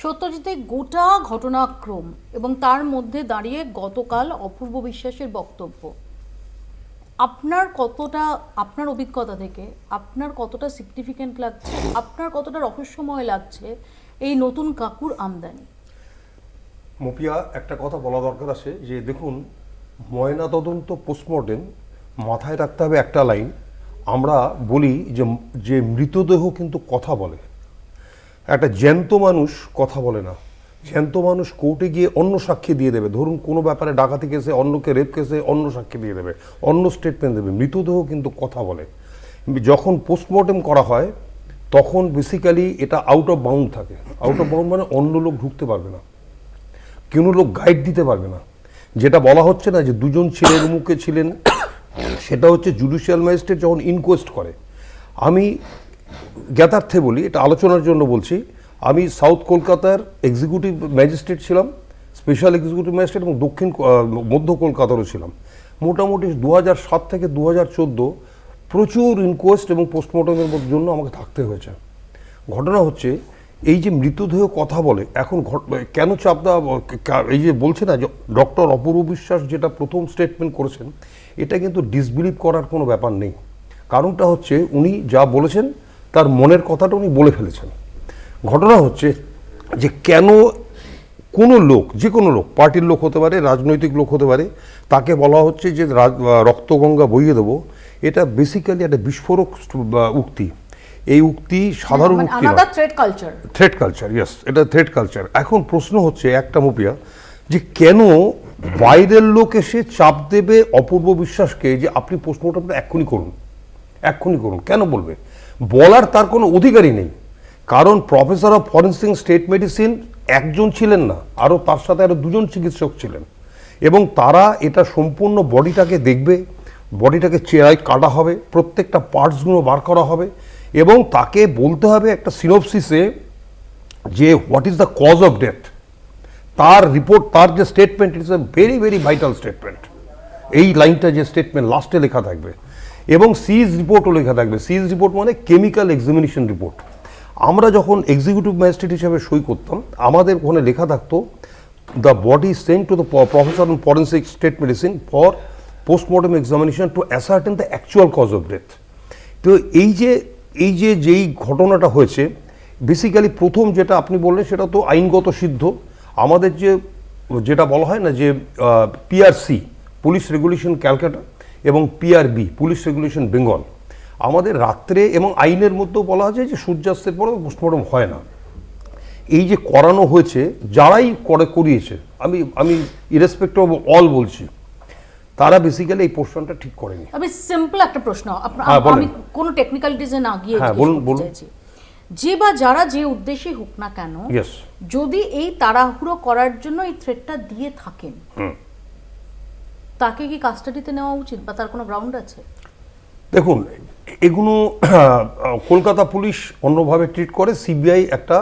সত্যজিতের গোটা ঘটনাক্রম এবং তার মধ্যে দাঁড়িয়ে গতকাল অপূর্ব বিশ্বাসের বক্তব্য। আপনার কতটা, আপনার অভিজ্ঞতা থেকে আপনার কতটা সিগনিফিক্যান্ট লাগছে, আপনার কতটা রহস্যময় লাগছে এই নতুন কাকুর আমদানি? মপিয়া, একটা কথা বলা দরকার আছে যে দেখুন ময়না তদন্ত পোস্টমর্টেম মাথায় রাখতে হবে একটা লাইন আমরা বলি যে যে মৃতদেহ কিন্তু কথা বলে। একটা জ্যান্ত মানুষ কথা বলে না। জ্যান্ত মানুষ কোর্টে গিয়ে অন্য সাক্ষী দিয়ে দেবে। ধরুন কোনো ব্যাপারে ডাকাতি কেসে, অন্যকে রেপ কেসে অন্য সাক্ষী দিয়ে দেবে, অন্য স্টেটমেন্ট দেবে। মৃতদেহ কিন্তু কথা বলে। যখন পোস্টমর্টেম করা হয়, তখন বেসিক্যালি এটা আউট অফ বাউন্ড থাকে। আউট অফ বাউন্ড মানে অন্য লোক ঢুকতে পারবে না। কোনো লোক গাইড দিতে পারবে না। যেটা বলা হচ্ছে না যে দুজন ছেলের মুখে ছিলেন, সেটা হচ্ছে জুডিশিয়াল ম্যাজিস্ট্রেট যখন ইনকোয়েস্ট করে। আমি জ্ঞাতার্থে বলি, এটা আলোচনার জন্য বলছি, আমি সাউথ কলকাতার এক্সিকিউটিভ ম্যাজিস্ট্রেট ছিলাম স্পেশাল এক্সিকিউটিভ ম্যাজিস্ট্রেট এবং দক্ষিণ মধ্য কলকাতারও ছিলাম। মোটামুটি দু সাত থেকে দু হাজার চোদ্দ প্রচুর ইনকোয়েস্ট এবং পোস্টমর্টমের জন্য আমাকে থাকতে হয়েছে। ঘটনা হচ্ছে, এই যে মৃতদেহ কথা বলে, এখন কেন চাপদা এই যে বলছে না যে ডক্টর অপূর্ব বিশ্বাস যেটা প্রথম স্টেটমেন্ট করেছেন, এটা কিন্তু ডিসবিলিভ করার কোনো ব্যাপার নেই। কারণটা হচ্ছে, উনি যা বলেছেন তার মনের কথাটা উনি বলে ফেলেছেন। ঘটনা হচ্ছে যে কেন কোনো লোক যে কোনো লোক পার্টির লোক হতে পারে রাজনৈতিক লোক হতে পারে তাকে বলা হচ্ছে যে রক্তগঙ্গা বইয়ে দেবো। এটা বেসিক্যালি একটা বিস্ফোরক উক্তি। এই উক্তি সাধারণ মানে উক্তি নয়। কালচার থ্রেড কালচার ইয়েস এটা থ্রেড কালচার এখন প্রশ্ন হচ্ছে একটা মুপিয়া যে কেন বাইরের লোক এসে চাপ দেবে অপূর্ব বিশ্বাসকে? যে আপনি পোস্টমর্টমটা এক্ষুনি করুন। এক্ষুনি করুন। কেন বলবে? বলার তার কোনো অধিকারই নেই। কারণ professor of forensic state medicine একজন ছিলেন না, আরও তার সাথে আরও দুজন চিকিৎসক ছিলেন। এবং তারা এটা সম্পূর্ণ বডিটাকে দেখবে, বডিটাকে চেরাই কাটা হবে, প্রত্যেকটা পার্টসগুলো বার করা হবে এবং তাকে বলতে হবে একটা সিনোপসিসে যে what is the cause of death. তার রিপোর্ট, তার যে statement it's a very very vital statement. এই লাইনটা যে স্টেটমেন্ট লাস্টে লেখা থাকবে। এবং সিজ রিপোর্টও লেখা থাকবে। সিজ রিপোর্ট মানে কেমিক্যাল এক্সামিনেশন রিপোর্ট। আমরা যখন এক্সিকিউটিভ ম্যাজিস্ট্রেট হিসেবে সই করতাম, আমাদের ওখানে লেখা থাকতো the body sent to the professor on forensic state medicine for postmortem examination to ascertain the actual cause of death তো এই যে এই যে, যেই ঘটনাটা হয়েছে বেসিক্যালি প্রথম যেটা আপনি বললেন সেটা তো আইনগত সিদ্ধ। আমাদের যে, যেটা বলা হয় না যে পিআরসি পুলিশ রেগুলেশন ক্যালকাটা এবং পিআরবি পুলিশ রেগুলেশন বেঙ্গল আমাদের রাত্রে এবং আইনের মধ্যেও বলা আছে যে সূর্যাস্তের পরে পোস্টমর্টম হয় না। এই যে করানো হয়েছে যারাই করে করিয়েছে আমি আমি ইরেসপেক্টিভ অফ অল বলছি তারা বেসিক্যালি এই পোর্শনটা ঠিক করেনি। আমি সিম্পল একটা প্রশ্ন হ্যাঁ। আমি কোনো টেকনিক্যালিটিসে না গিয়ে হ্যাঁ, বলুন, বলুন। যে বা যারা যে উদ্দেশ্যে হোক না কেন যদি এই তাড়াহুড়ো করার জন্য এই থ্রেটটা দিয়ে থাকেন তাকে কি কাস্টাডিতে নেওয়া উচিত বা তার কোনো গ্রাউন্ড আছে? দেখুন এগুলো কলকাতা পুলিশ অন্যভাবে ট্রিট করে সিবিআই একটা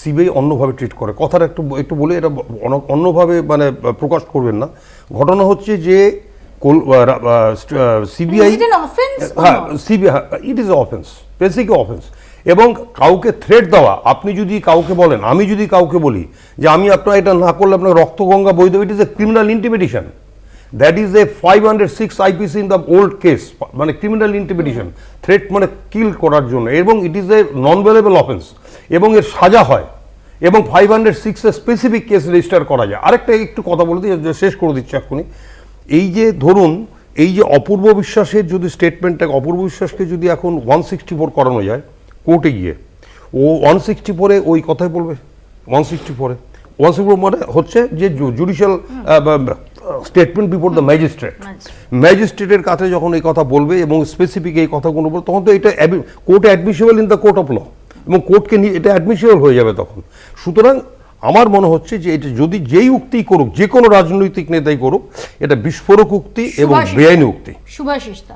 সিবিআই অন্যভাবে ট্রিট করে। কথাটা একটু একটু বলে এটা অন্যভাবে মানে প্রকাশ করবেন না। ঘটনা হচ্ছে যে সিবিআই হ্যাঁ CBI it is offence basic offence এবং কাউকে থ্রেট দেওয়া আপনি যদি কাউকে বলেন আমি যদি কাউকে বলি যে আমি আপনার এটা না করলে আপনার রক্তগঙ্গা বৈধ it is a criminal intimidation that is a five hundred six IPC in the old case মানে ক্রিমিনাল ইন্টিমিটেশন থ্রেট মানে কিল করার জন্য এবং ইট ইজ এ নন ভেলেবল অফেন্স এবং এর সাজা হয় এবং ফাইভ হান্ড্রেড সিক্সের স্পেসিফিক কেস রেজিস্টার করা যায়। আরেকটা একটু কথা বলে দিই শেষ করে দিচ্ছি এক্ষুনি। এই যে ধরুন এই যে অপূর্ব বিশ্বাসের যদি স্টেটমেন্টটা অপূর্ব বিশ্বাসকে যদি এখন ওয়ান সিক্সটি ফোর করানো যায় কোর্টে গিয়ে ও ওয়ান সিক্সটি ফোরে ওই কথাই বলবে ওয়ান সিক্সটি ফোরে ওয়ান সিক্সটি ফোর মানে হচ্ছে যে judicial statement before the magistrate ম্যাজিস্ট্রেটের কাছে যখন এই কথা বলবে এবং স্পেসিফিক এই কথাগুলো বলবে তখন তো এটা কোর্টে admissible in the court of law এবং কোর্টকে নিয়ে এটা অ্যাডমিসিবল হয়ে যাবে তখন। সুতরাং আমার মনে হচ্ছে যে এটা যদি যেই উক্তি করুক যে কোনো রাজনৈতিক নেতাই করুক এটা বিস্ফোরক উক্তি এবং বেআইনি উক্তি। দা